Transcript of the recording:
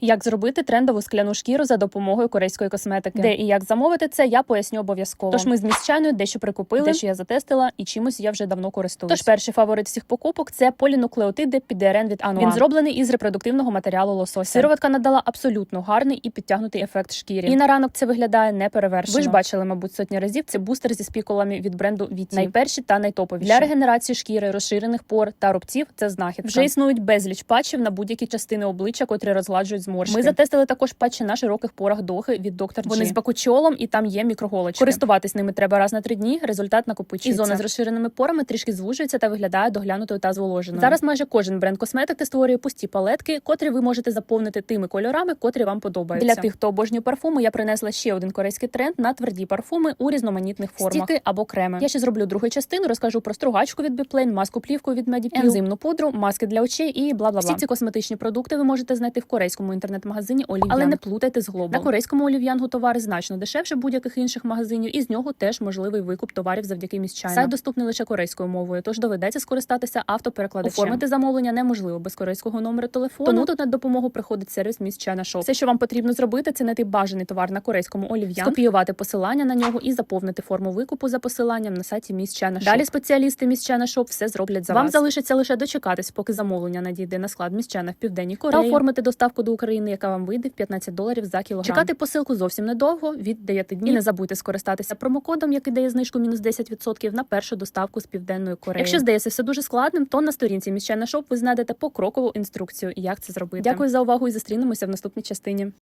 Як зробити трендову скляну шкіру за допомогою корейської косметики? Де і як замовити це, я поясню обов'язково. Тож ми з міщаною дещо прикупили, дещо я затестила, і чимось я вже давно користуюсь. Тож перший фаворит всіх покупок це полінуклеотиди під ДРН від Ануа. Він зроблений із репродуктивного матеріалу лосося. Сироватка надала абсолютно гарний і підтягнутий ефект шкірі. І на ранок це виглядає неперевершено. Ви ж бачили, мабуть, сотні разів. Це бустер зі спікулами від бренду Віті. Найперші та найтоповіші. Для регенерації шкіри, розширених пор та рубців це знахідка. Вже існують безліч патчів на будь-які частини обличчя, котрі розгладжують зморшки. Ми затестили також патчі на широких порах дохи від доктор Вони з бакучолом і там є мікроголочки. Користуватись ними треба раз на три дні. Результат накопичується. І зона з розширеними порами трішки звужується та виглядає доглянутою та зволоженою. Зараз майже кожен бренд косметики створює пусті палетки, котрі ви можете заповнити тими кольорами, котрі вам подобаються. Для тих, хто обожнює парфуми, я принесла ще один корейський тренд на тверді парфуми у різноманітних формах. Стіки або креми. Я ще зроблю другу частину, розкажу про стругачку від Біплейн, маску плівку від Medipil, ензимну пудру, маски для очей і бла бла бла. Всі ці косметичні продукти ви можете знайти в корейському інтернет-магазині Олів'ян. Але не плутайте з Global. На корейському Олів'янгу товари значно дешевше будь-яких інших магазинів, і з нього теж можливий викуп товарів завдяки міщайна. Сайт доступний лише корейською мовою, тож доведеться скористатися автоперекладачем. Оформити замовлення неможливо без корейського номеру телефону. Тому тут на допомогу приходить сервіс міщайна Шоп. Все, що вам потрібно зробити, це знайти бажаний товар на корейському Олів'ян, скопіювати посилання на нього і заповнити форму викупу за посиланням на сайті міщайна Шоп. Далі спеціалісти міщайна Шоп все зроблять за Вам вас. залишиться лише дочекатись, поки замовлення надійде на склад міщана в південній Кореї, та оформити доставку до України, яка вам вийде в 15 доларів за кілограм. Чекати посилку зовсім недовго від 9 днів. І не забудьте скористатися промокодом, який дає знижку мінус 10% на першу доставку з південної Кореї. Якщо здається все дуже складним, то на сторінці міщена Шоп ви знайдете покрокову інструкцію, як це зробити. Дякую за увагу і зустрінемося в наступній частині.